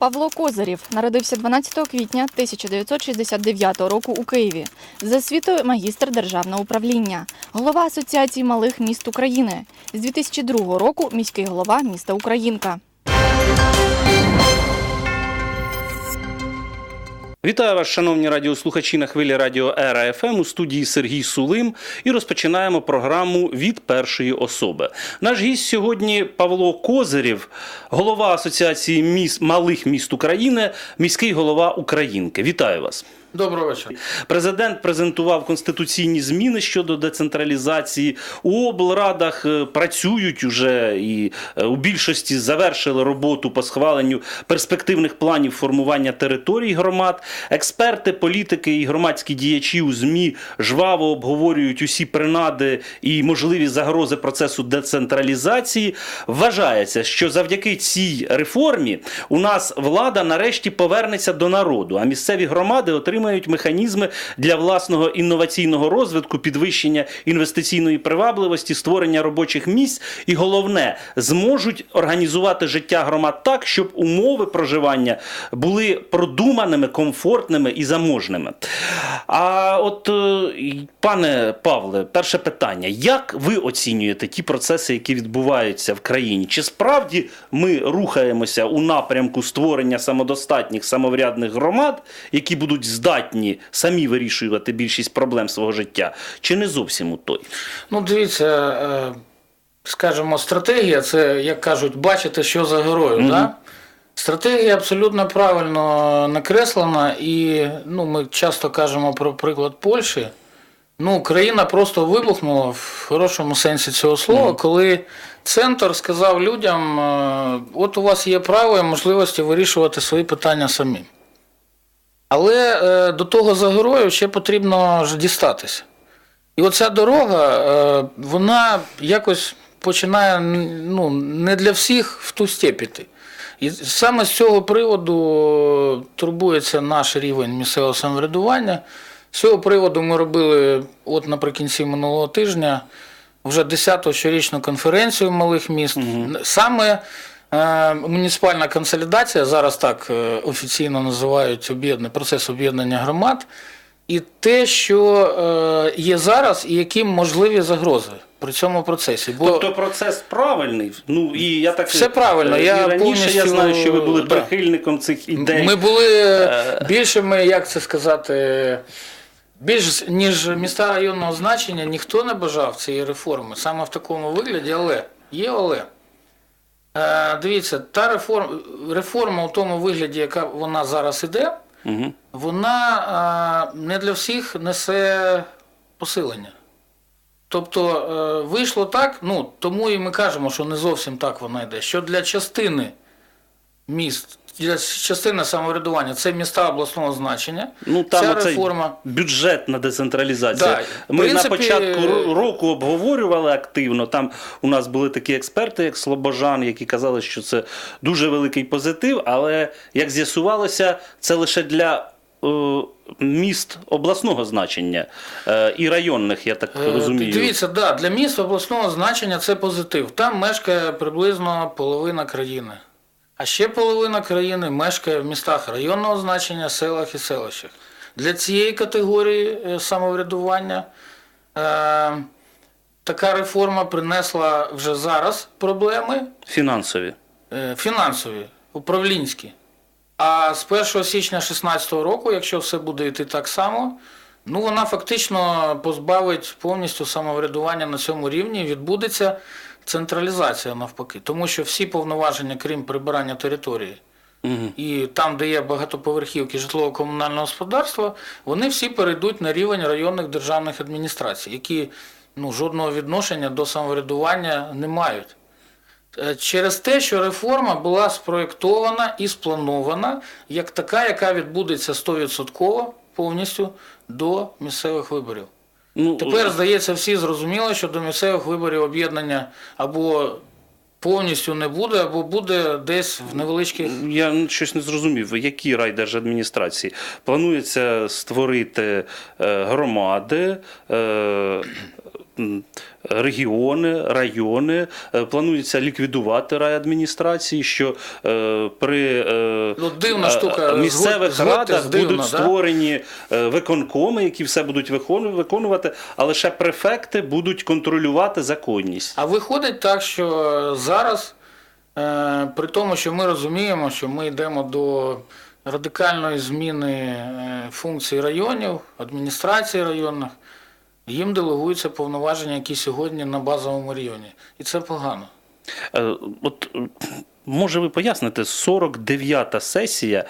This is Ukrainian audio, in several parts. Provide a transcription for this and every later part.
Павло Козирів народився 12 квітня 1969 року у Києві. За освітою магістр державного управління, голова Асоціації малих міст України. З 2002 року міський голова міста Українка. Вітаю вас, шановні радіослухачі на хвилі радіо Ера ФМ у студії Сергій Сулим. І розпочинаємо програму від першої особи. Наш гість сьогодні Павло Козирів, голова Асоціації міст малих міст України, міський голова Українки. Вітаю вас. Доброго вечора. Президент презентував конституційні зміни щодо децентралізації. У облрадах е, працюють уже і е, у більшості завершили роботу по схваленню перспективних планів формування територій громад. Експерти, політики і громадські діячі у ЗМІ жваво обговорюють усі принади і можливі загрози процесу децентралізації. Вважається, що завдяки цій реформі у нас влада нарешті повернеться до народу, а місцеві громади отримають механізми для власного інноваційного розвитку, підвищення інвестиційної привабливості, створення робочих місць і головне зможуть організувати життя громад так, щоб умови проживання були продуманими, комфортними і заможними. А от, е, пане Павле, перше питання: як ви оцінюєте ті процеси, які відбуваються в країні? Чи справді ми рухаємося у напрямку створення самодостатніх самоврядних громад, які будуть здатні самі вирішувати більшість проблем свого життя, чи не зовсім у той? Ну, дивіться, е, скажімо, стратегія це, як кажуть, бачити, що за герою. Да? Стратегія абсолютно правильно накреслена, і ну, ми часто кажемо про приклад Польщі. Ну, країна просто вибухнула в хорошому сенсі цього слова, коли центр сказав людям: е, от у вас є право і можливості вирішувати свої питання самі. Але е, до того за герою ще потрібно ж дістатися. І оця дорога, е, вона якось починає ну, не для всіх в ту степь іти. І саме з цього приводу турбується наш рівень місцевого самоврядування. З цього приводу ми робили, от наприкінці минулого тижня, вже 10-ту щорічну конференцію малих міст. Саме е, муніципальна консолідація, зараз так е, офіційно називають процес об'єднання громад, і те, що е, є зараз, і які можливі загрози при цьому процесі. Бо Тобто процес правильний. Ну і я так Все правильно, е, і я раніше я повністю- знаю, що ви були да. прихильником цих ідей. Ми були більшими, як це сказати, більш ніж міста районного значення, ніхто не бажав цієї реформи саме в такому вигляді, але є але. Е, дивіться, та реформа, реформа у тому вигляді, яка вона зараз іде, Угу. вона е, не для всіх несе посилення. Тобто е, вийшло так, ну тому і ми кажемо, що не зовсім так вона йде. Що для частини міст, для частини самоврядування це міста обласного значення. Ну там ця реформа. бюджетна децентралізація. Да, Ми принципі, на початку року обговорювали активно. Там у нас були такі експерти, як Слобожан, які казали, що це дуже великий позитив, але як з'ясувалося, це лише для. е, Міст обласного значення е, і районних, я так Е, розумію. Дивіться, да, для міст обласного значення це позитив. Там мешкає приблизно половина країни. А ще половина країни мешкає в містах районного значення, селах і селищах. Для цієї категорії е, самоврядування е, така реформа принесла вже зараз проблеми Фінансові. е, фінансові, управлінські. А з 1 січня 2016 року, якщо все буде йти так само, ну вона фактично позбавить повністю самоврядування на цьому рівні, відбудеться централізація навпаки. Тому що всі повноваження, крім прибирання території, Угу. і там, де є багатоповерхівки житлово-комунального господарства, вони всі перейдуть на рівень районних державних адміністрацій, які ну, жодного відношення до самоврядування не мають. Е, Через те, що реформа була спроєктована і спланована як така, яка відбудеться 100% повністю до місцевих виборів. Ну, Тепер, здається, всі зрозуміли, що до місцевих виборів об'єднання або повністю не буде, або буде десь в невеличких. Я щось не зрозумів, які райдержадміністрації планується створити е, громади, е, регіони, райони, е, планується ліквідувати райадміністрації, що е, при е, Ну, дивна штука, місцевих згодьтесь, радах будуть да? створені е, виконкоми, які все будуть виконувати, а лише префекти будуть контролювати законність. А виходить так, що зараз, при тому, що ми розуміємо, що ми йдемо до радикальної зміни функцій районів, адміністрації районних, їм делегуються повноваження, які сьогодні на базовому районі. І це погано. Е, От може ви поясните, 49-та сесія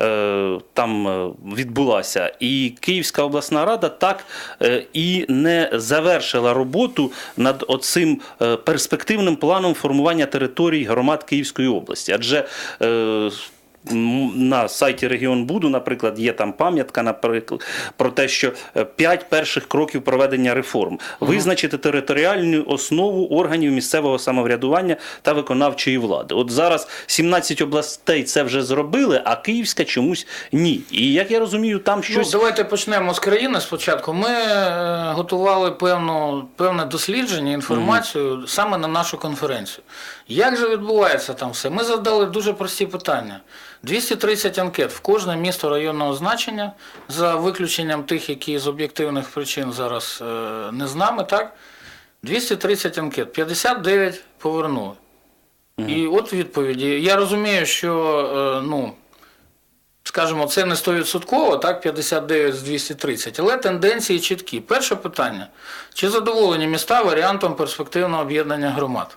е, там е, відбулася, і Київська обласна рада так е, і не завершила роботу над оцим перспективним планом формування територій громад Київської області. Адже е, на сайті Регіон Буду, наприклад, є там пам'ятка, наприклад, про те, що е, п'ять перших кроків проведення реформ визначити територіальну основу органів місцевого самоврядування та виконавчої влади. От зараз 17 областей це вже зробили, а Київська чомусь ні. І як я розумію, там щось Ну, давайте почнемо з країни спочатку. Ми е, готували певну, певне дослідження, інформацію саме на нашу конференцію. Як же відбувається там все? Ми задали дуже прості питання. 230 анкет в кожне місто районного значення, за виключенням тих, які з об'єктивних причин зараз е, не з нами, так? 230 анкет, 59 повернули. І от відповіді. Я розумію, що е, ну, скажімо, це не 100%, так, 59 з 230, але тенденції чіткі. Перше питання: чи задоволені міста варіантом перспективного об'єднання громад?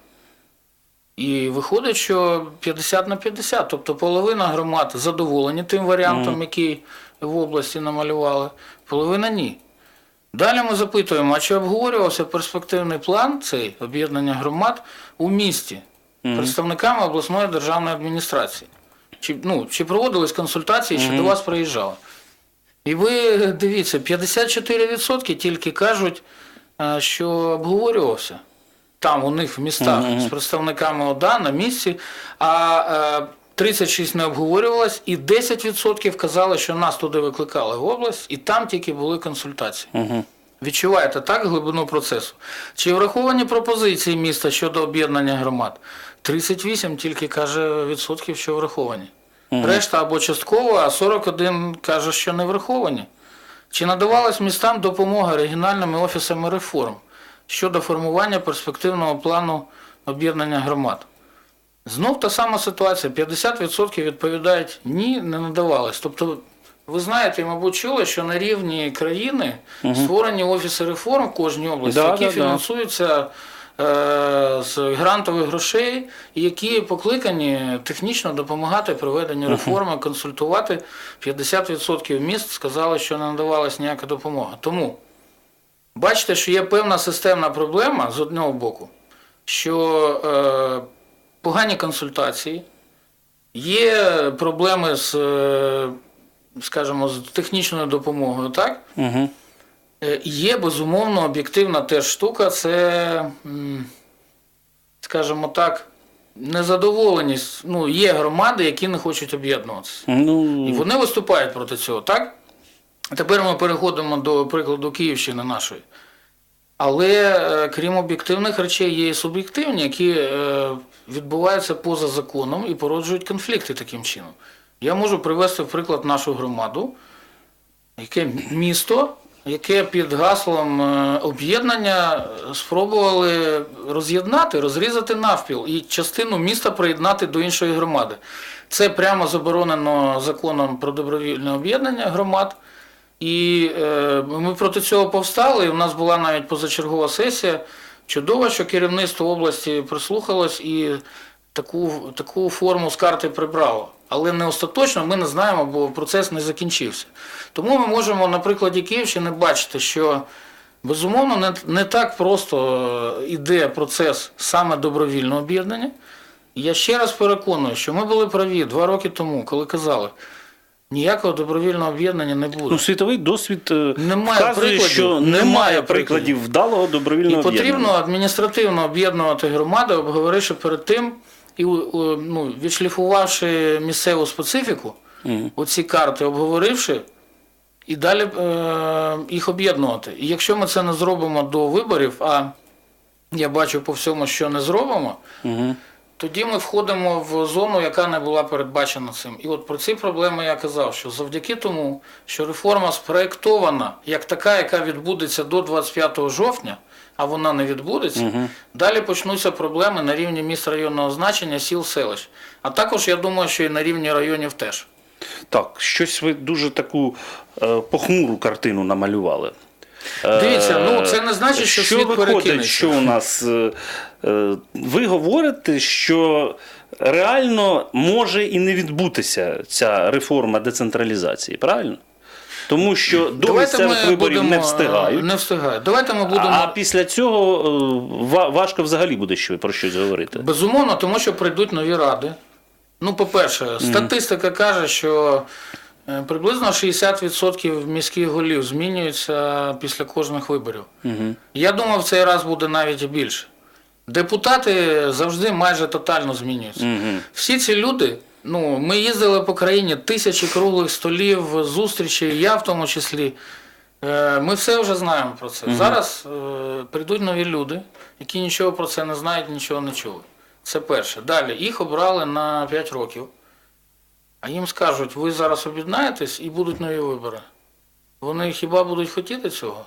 І виходить, що 50 на 50, тобто половина громад задоволені тим варіантом, який в області намалювали, половина ні. Далі ми запитуємо, а чи обговорювався перспективний план цей об'єднання громад у місті представниками обласної державної адміністрації? Чи, ну, чи проводились консультації, чи до вас приїжджали? І ви дивіться, 54% тільки кажуть, е, що обговорювався там у них в містах з представниками ОДА на місці, а е, 36 не обговорювалось, і 10% казали, що нас туди викликали в область, і там тільки були консультації. Відчуваєте так глибину процесу? Чи враховані пропозиції міста щодо об'єднання громад? 38 тільки каже відсотків, що враховані. Решта або частково, а 41 каже, що не враховані. Чи надавалась містам допомога регіональними офісами реформ щодо формування перспективного плану об'єднання громад? Знов та сама ситуація. 50% відповідають ні, не надавалось. Тобто, ви знаєте, мабуть, чули, що на рівні країни створені офіси реформ в кожній області, Да, які да, фінансуються е, з грантових грошей, і які покликані технічно допомагати проведенню реформи, консультувати. 50% міст сказали, що не надавалась ніяка допомога. Тому бачите, що є певна системна проблема з одного боку, що е, погані консультації, є проблеми з, е, скажімо, з технічною допомогою, так? Угу. Е, Є безумовно об'єктивна теж штука, це, скажімо так, незадоволеність. Ну, є громади, які не хочуть об'єднуватися. І Ну, вони виступають проти цього, так? Тепер ми переходимо до прикладу Київщини нашої. Але е, крім об'єктивних речей, є і суб'єктивні, які е, відбуваються поза законом і породжують конфлікти таким чином. Я можу привести в приклад нашу громаду, яке місто, яке під гаслом е, об'єднання спробували роз'єднати, розрізати навпіл і частину міста приєднати до іншої громади. Це прямо заборонено законом про добровільне об'єднання громад. І е, ми проти цього повстали. І у нас була навіть позачергова сесія. Чудово, що керівництво області прислухалось і таку, таку форму з карти прибрало. Але не остаточно ми не знаємо, бо процес не закінчився. Тому ми можемо на прикладі Київщини бачити, що безумовно не, не так просто йде процес саме добровільного об'єднання. Я ще раз переконую, що ми були праві два роки тому, коли казали, ніякого добровільного об'єднання не буде. ну світовий досвід е, Немає вказує, прикладів. що Немає немає прикладів. вдалого І добровільного потрібно об'єднання. адміністративно об'єднувати громади, обговоривши перед тим і ну, відшліфувавши місцеву специфіку, Мгм. оці карти обговоривши, і далі е, їх об'єднувати. І якщо ми це не зробимо до виборів, а я бачу по всьому, що не зробимо, Угу. Тоді ми входимо в зону, яка не була передбачена цим. І от про ці проблеми я казав, що завдяки тому, що реформа спроєктована як така, яка відбудеться до 25 жовтня, а вона не відбудеться, далі почнуться проблеми на рівні міст районного значення, сіл, селищ. А також я думаю, що і на рівні районів теж. Так, щось ви дуже таку е, похмуру картину намалювали. Е, Дивіться, ну, це не значить, що світ виходить, перекинеться. що у нас. Е, ви говорите, що реально може і не відбутися ця реформа децентралізації, правильно? Тому що до місцевих виборів не встигають. Не встигають. Давайте ми будемо. А після цього е, важко взагалі буде що про щось говорити. Безумовно, тому що прийдуть нові ради. Ну, по-перше, статистика каже, що е, приблизно 60% міських голів змінюються після кожних виборів. Угу. Я думав, в цей раз буде навіть більше. Депутати завжди майже тотально змінюються. Угу. Всі ці люди, ну, ми їздили по країні тисячі круглих столів, зустрічей, я в тому числі. Е, Ми все вже знаємо про це. Зараз е, прийдуть нові люди, які нічого про це не знають, нічого не чули. Це перше. Далі їх обрали на 5 років, а їм скажуть, ви зараз об'єднаєтесь і будуть нові вибори. Вони хіба будуть хотіти цього?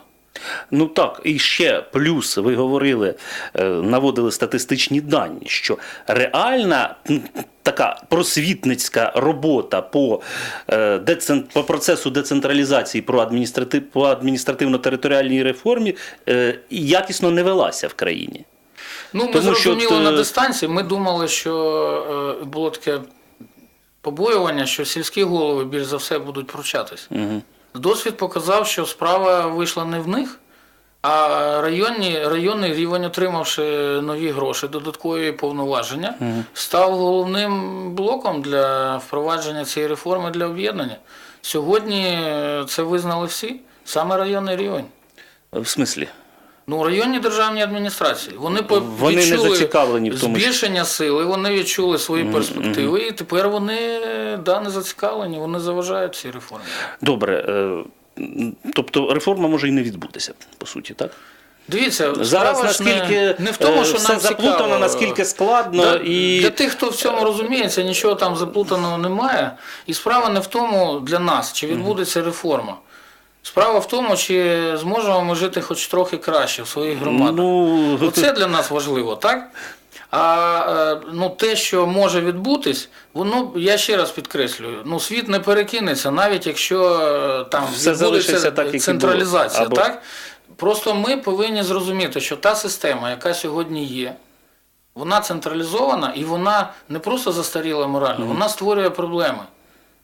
Ну так, і ще плюс ви говорили, е, наводили статистичні дані, що реальна така просвітницька робота по, е, по процесу децентралізації про адміністратив... по адміністративно-територіальній реформі е, якісно не велася в країні. Ну, ми Тому що зрозуміли от, на дистанції. Ми думали, що було таке побоювання, що сільські голови більш за все будуть пручатись. Угу. Досвід показав, що справа вийшла не в них, а районні, районний рівень, отримавши нові гроші, додаткові повноваження, став головним блоком для впровадження цієї реформи для об'єднання. Сьогодні е, це визнали всі, саме районний рівень. В смислі? Ну, районні державні адміністрації. Вони, Вони не зацікавлені в тому, збільшення сили, вони відчули свої перспективи, і тепер вони да, не зацікавлені, вони заважають цій реформі. Добре. е, Тобто реформа може і не відбутися, по суті, так? Дивіться, Зараз наскільки не, не в тому, е, що все нам заплутано, цікаво. наскільки складно Да, і Для тих, хто в цьому розуміється, нічого там заплутаного немає. І справа не в тому для нас, чи відбудеться реформа. Справа в тому, чи зможемо ми жити хоч трохи краще в своїх громадах. ну, Оце для нас важливо, так? А е, ну, те, що може відбутись, воно, я ще раз підкреслюю, ну, світ не перекинеться, навіть якщо е, там Все відбудеться так, централізація. Або- Так? Просто ми повинні зрозуміти, що та система, яка сьогодні є, вона централізована і вона не просто застаріла морально, вона створює проблеми.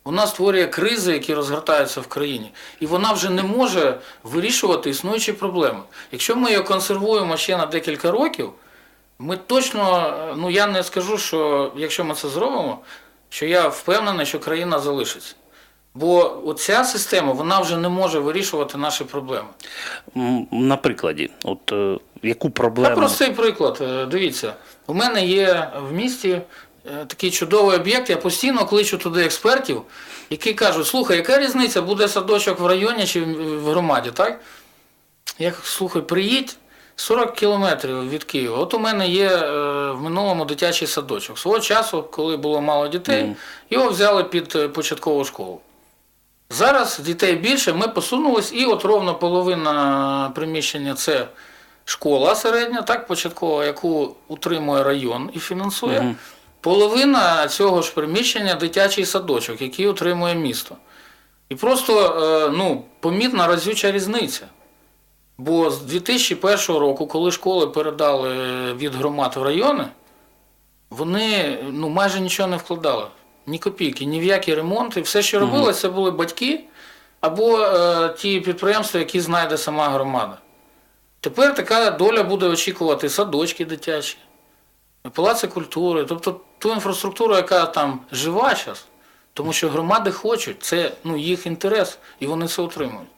Вона створює кризи, які розгортаються в країні, і вона вже не може вирішувати існуючі проблеми. Якщо ми її консервуємо ще на декілька років, ми точно, ну я не скажу, що якщо ми це зробимо, що я впевнений, що країна залишиться. Бо оця система вона вже не може вирішувати наші проблеми. на прикладі, от е, яку Та проблему? простий приклад. Е, Дивіться, у мене є в місті такий чудовий об'єкт, я постійно кличу туди експертів, які кажуть, слухай, яка різниця, буде садочок в районі чи в громаді, так? Я кажу, слухай, приїдь 40 кілометрів від Києва. От у мене є е, в минулому дитячий садочок. Свого часу, коли було мало дітей, його взяли під е, початкову школу. Зараз дітей більше, ми посунулись, і от ровно половина приміщення це школа середня, так, початкова, яку утримує район і фінансує. Половина цього ж приміщення дитячий садочок, який утримує місто. І просто е, ну, помітна разюча різниця. Бо з 2001 року, коли школи передали від громад в райони, вони ну, майже нічого не вкладали. Ні копійки, ні в які ремонти. Все, що робилося, це були батьки або е, ті підприємства, які знайде сама громада. Тепер така доля буде очікувати садочки дитячі, палаци культури, тобто ту інфраструктуру, яка там жива зараз, тому що громади хочуть, це ну, їх інтерес, і вони це отримують.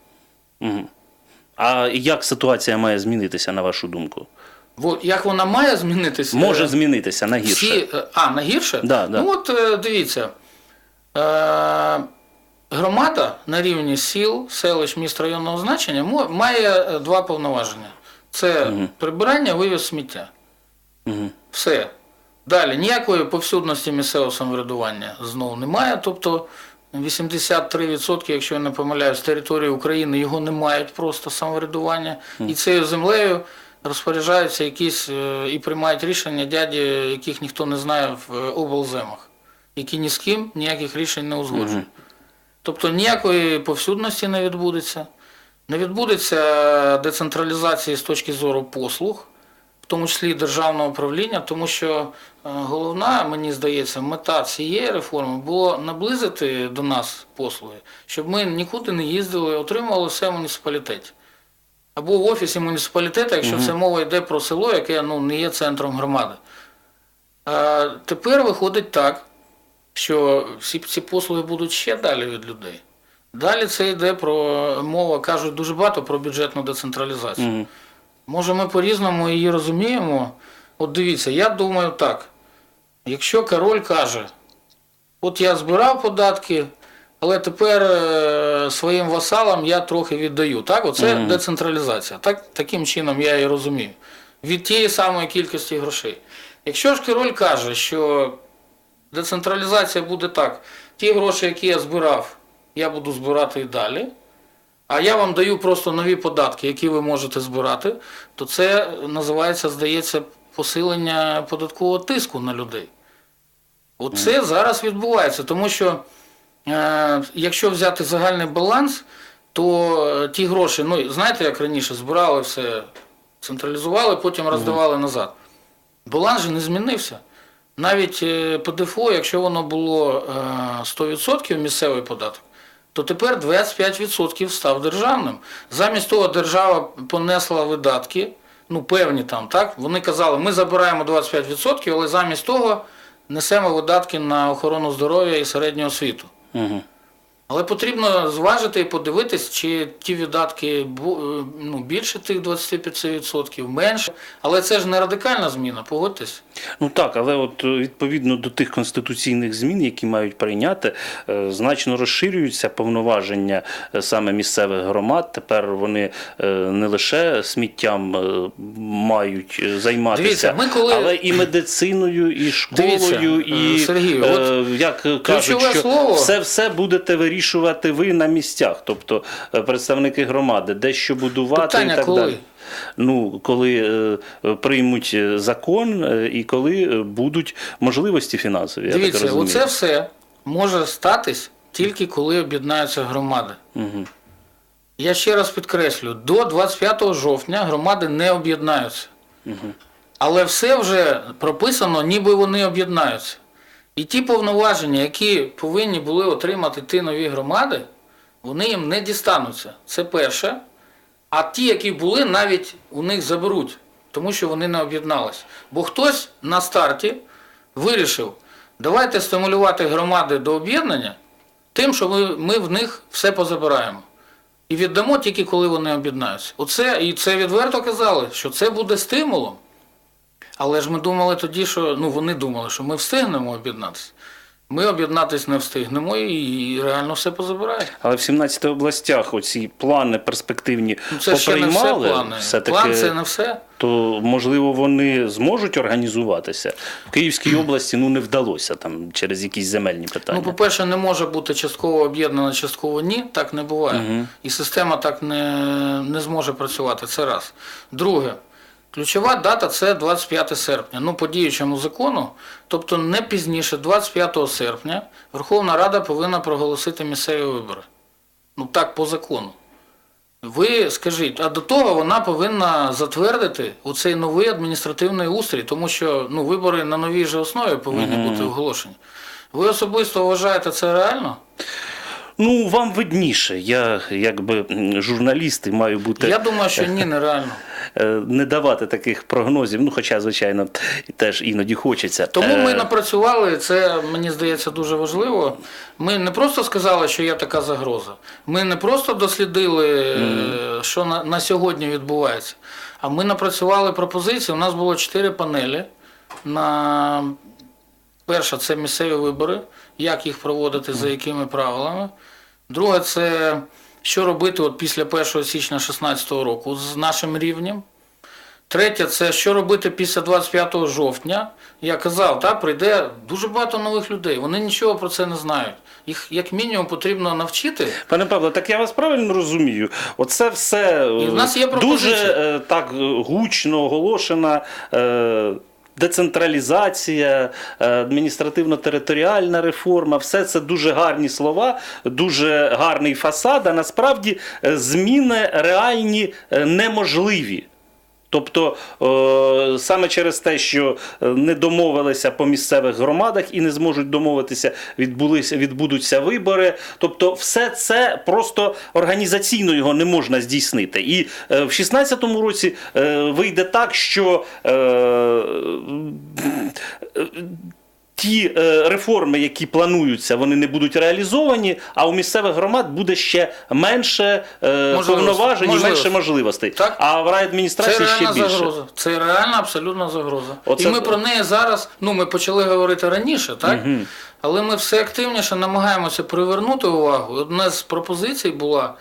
Мгм. А як ситуація має змінитися, на вашу думку? Бо як вона має змінитися? Може змінитися на гірше? Всі, е, а, на гірше? Да, да. Ну от е, дивіться. Е, громада на рівні сіл, селищ, міст районного значення має е, два повноваження: це прибирання, вивіз сміття. Мгм. Все. Далі ніякої повсюдності місцевого самоврядування знову немає. Тобто 83%, якщо я не помиляюсь, території України його не мають просто самоврядування. І цією землею розпоряджаються якісь е, і приймають рішення дяді, яких ніхто не знає в е, облземах, які ні з ким ніяких рішень не узгоджують. Тобто ніякої повсюдності не відбудеться, не відбудеться децентралізації з точки зору послуг, тому числі державного управління, тому що е, головна, мені здається, мета цієї реформи було наблизити до нас послуги, щоб ми нікуди не їздили, отримували все в муніципалітеті. Або в офісі муніципалітету, якщо це мова йде про село, яке ну, не є центром громади. А тепер виходить так, що всі ці послуги будуть ще далі від людей. Далі це йде про мова, кажуть дуже багато про бюджетну децентралізацію. Мгм. Може, ми по-різному її розуміємо. От дивіться, я думаю так. Якщо король каже, от я збирав податки, але тепер е, своїм васалам я трохи віддаю. Так, оце Мгм. децентралізація. Так, таким чином я і розумію. Від тієї самої кількості грошей. Якщо ж король каже, що децентралізація буде так, ті гроші, які я збирав, я буду збирати і далі. А я вам даю просто нові податки, які ви можете збирати, то це називається, здається, посилення податкового тиску на людей. Оце зараз відбувається, тому що е, якщо взяти загальний баланс, то е, ті гроші, ну знаєте, як раніше збирали все, централізували, потім роздавали назад. Баланс же не змінився. Навіть е, ПДФО, якщо воно було е, 100% місцевий податок, то тепер 25% став державним. Замість того держава понесла видатки, ну певні там, так? Вони казали, ми забираємо 25%, але замість того несемо видатки на охорону здоров'я і середню освіту. Мгм. Але потрібно зважити і подивитись, чи ті видатки е, ну, більше тих 25%, менше. Але це ж не радикальна зміна, погодьтесь. Ну так, але от е, відповідно до тих конституційних змін, які мають прийняти, е, значно розширюються повноваження саме місцевих громад. Тепер вони не лише сміттям мають займатися, Дивіться, ми коли- але і медициною, і школою, Дивіться, і Сергію, е, от як кажуть, що слово- все, все будете вирішувати ви на місцях, тобто е, представники громади, де що будувати Питання і так коли? далі. Ну, коли е, приймуть е, закон е, і коли е, будуть можливості фінансові. я так Дивіться, розумію. оце все може статись тільки коли об'єднаються громади. Мгм. Я ще раз підкреслю, до 25 жовтня громади не об'єднаються. Але все вже прописано, ніби вони об'єднаються. І ті повноваження, які повинні були отримати ті нові громади, вони їм не дістануться. Це перше. А ті, які були, навіть у них заберуть, тому що вони не об'єдналися. Бо хтось на старті вирішив, давайте стимулювати громади до об'єднання тим, що ми, ми в них все позабираємо. І віддамо тільки коли вони об'єднаються. Оце, і це відверто казали, що це буде стимулом. Але ж ми думали тоді, що ну вони думали, що ми встигнемо об'єднатися. Ми об'єднатися не встигнемо і реально все позабирають. Але в 17 областях оці плани перспективні Ну, це ще не все плани. План це не все. то можливо вони зможуть організуватися. В Київській області ну не вдалося там через якісь земельні питання. Ну, по-перше, не може бути частково об'єднана, частково ні. Так не буває. І система так не, не зможе працювати. Це раз. Друге, ключова дата це 25 серпня. Ну, по діючому закону, тобто не пізніше 25 серпня Верховна Рада повинна проголосити місцеві вибори. Ну так по закону. Ви скажіть, а до того вона повинна затвердити оцей новий адміністративний устрій, тому що ну, вибори на новій же основі повинні бути оголошені. Ви особисто вважаєте це реально? Ну вам видніше. Я якби журналіст і маю бути Я думаю, що ні, нереально. Е, не давати таких прогнозів. Ну, хоча, звичайно, теж іноді хочеться. Тому ми Е, напрацювали, це мені здається дуже важливо. Ми не просто сказали, що є така загроза. Ми не просто дослідили, е, що на, на сьогодні відбувається, а ми напрацювали пропозиції. У нас було чотири панелі. На перша це місцеві вибори, як їх проводити, за якими правилами. Друге, це що робити от після 1 січня 2016 року з нашим рівнем. Третє, це що робити після 25 жовтня. Я казав, та, прийде дуже багато нових людей. Вони нічого про це не знають. Їх як мінімум потрібно навчити. Пане Павло, так я вас правильно розумію. Оце все е, І в нас є дуже е, так е, гучно оголошена. е, Децентралізація, е, адміністративно-територіальна реформа, все це дуже гарні слова, дуже гарний фасад, а насправді е, зміни реальні е, неможливі. Тобто е, саме через те, що е, не домовилися по місцевих громадах і не зможуть домовитися, відбулися, відбудуться вибори. Тобто, все це просто організаційно його не можна здійснити. І е, в 2016 році вийде так, що. Ті е, реформи, які плануються, вони не будуть реалізовані, а у місцевих громад буде ще менше е, повноважень і менше Можливостей. Так. А в Це райадміністрації ще реальна загроза. Це реальна абсолютна загроза. Оце- І ми про неї зараз, ну ми почали говорити раніше, так? Але ми все активніше намагаємося привернути увагу. Одна з пропозицій була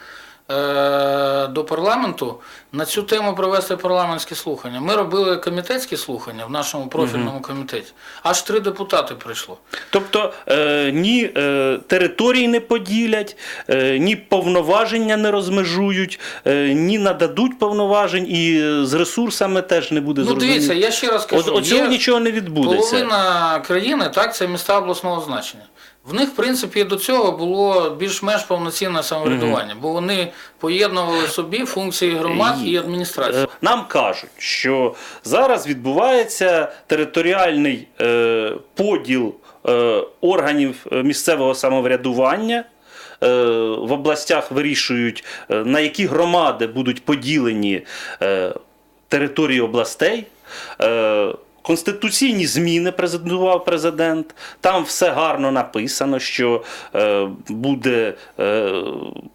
до парламенту на цю тему провести парламентські слухання. Ми робили комітетські слухання в нашому профільному комітеті. Аж три депутати прийшло. Тобто е, ні е, території не поділять, е, ні повноваження не розмежують, е, ні нададуть повноважень, і е, з ресурсами теж не буде Ну дивіться, я ще раз кажу, От, от цього нічого не відбудеться. Половина країни так це міста обласного значення. В них, в принципі, до цього було більш-менш повноцінне самоврядування, бо вони поєднували собі функції громад і адміністрації. Е, Нам кажуть, що зараз відбувається територіальний е, поділ е, органів місцевого самоврядування. В областях вирішують, на які громади будуть поділені території областей. Конституційні зміни презентував президент. Там все гарно написано, що е, буде е,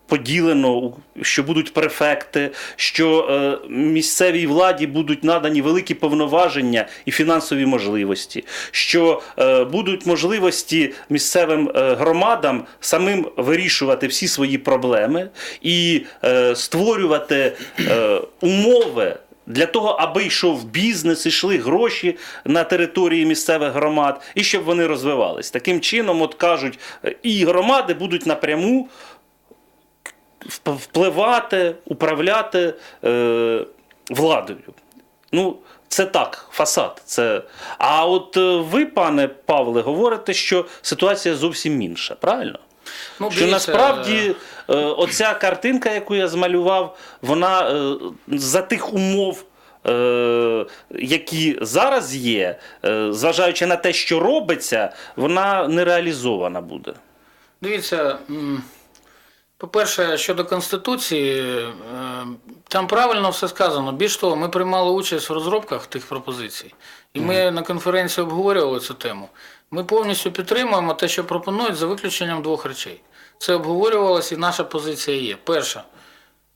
поділено, що будуть префекти, що е, місцевій владі будуть надані великі повноваження і фінансові можливості, що е, будуть можливості місцевим е, громадам самим вирішувати всі свої проблеми і е, створювати е, умови. Для того, аби йшов бізнес, йшли гроші на території місцевих громад, і щоб вони розвивались. Таким чином, от кажуть, і громади будуть напряму впливати, управляти е, владою. Ну, це так, фасад. Це... А от ви, пане Павле, говорите, що ситуація зовсім інша, правильно? Ну, Що насправді е, оця картинка, яку я змалював, вона е, за тих умов. е, Які зараз є, е, зважаючи на те, що робиться, вона не реалізована буде. Дивіться, по-перше, щодо Конституції, е, там правильно все сказано. Більш того, ми приймали участь в розробках тих пропозицій. І ми на конференції обговорювали цю тему. Ми повністю підтримуємо те, що пропонують, за виключенням двох речей. Це обговорювалося і наша позиція є. Перша.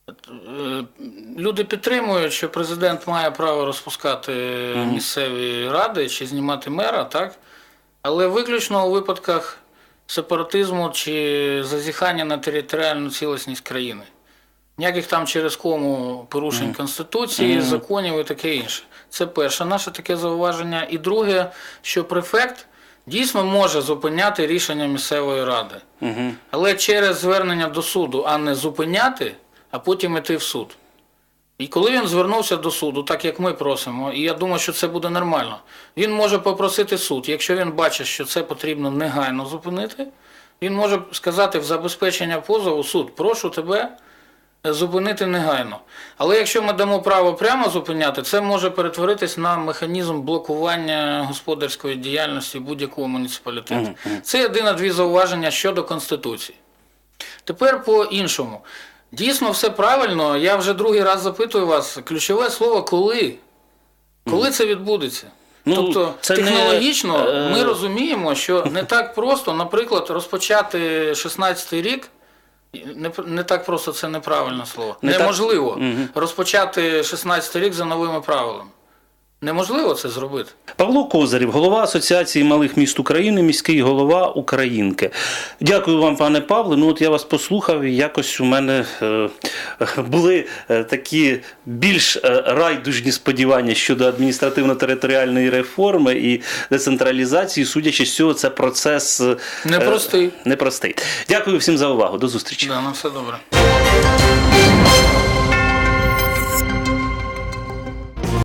Е, Люди підтримують, що президент має право розпускати місцеві ради чи знімати мера, так? Але виключно у випадках сепаратизму чи зазіхання на територіальну цілісність країни. Ніяких там через кому порушень Конституції, законів і таке інше. Це перше наше таке зауваження. І друге, що префект дійсно може зупиняти рішення місцевої ради. Угу. Але через звернення до суду, а не зупиняти, а потім іти в суд. І коли він звернувся до суду, так як ми просимо, і я думаю, що це буде нормально, він може попросити суд, якщо він бачить, що це потрібно негайно зупинити, він може сказати в забезпечення позову суд, прошу тебе зупинити негайно. Але якщо ми дамо право прямо зупиняти, це може перетворитись на механізм блокування господарської діяльності будь-якого муніципалітету. Це єдине-дві зауваження щодо Конституції. Тепер по іншому. Дійсно, все правильно. Я вже другий раз запитую вас. Ключове слово коли? Коли це відбудеться? Ну, тобто це технологічно е, ми розуміємо, що не так просто, наприклад, розпочати 16-й рік. Не, не так просто це неправильне слово. Не так- Неможливо Мгм. розпочати 16-й рік за новими правилами. Неможливо це зробити. Павло Козарів, голова Асоціації малих міст України, міський голова Українки. Дякую вам, пане Павле. Ну от я вас послухав, і якось у мене е, були е, такі більш е, райдужні сподівання щодо адміністративно-територіальної реформи і децентралізації. Судячи з цього, це процес е, Непростий. непростий. Дякую всім за увагу. До зустрічі. Да, на все добре.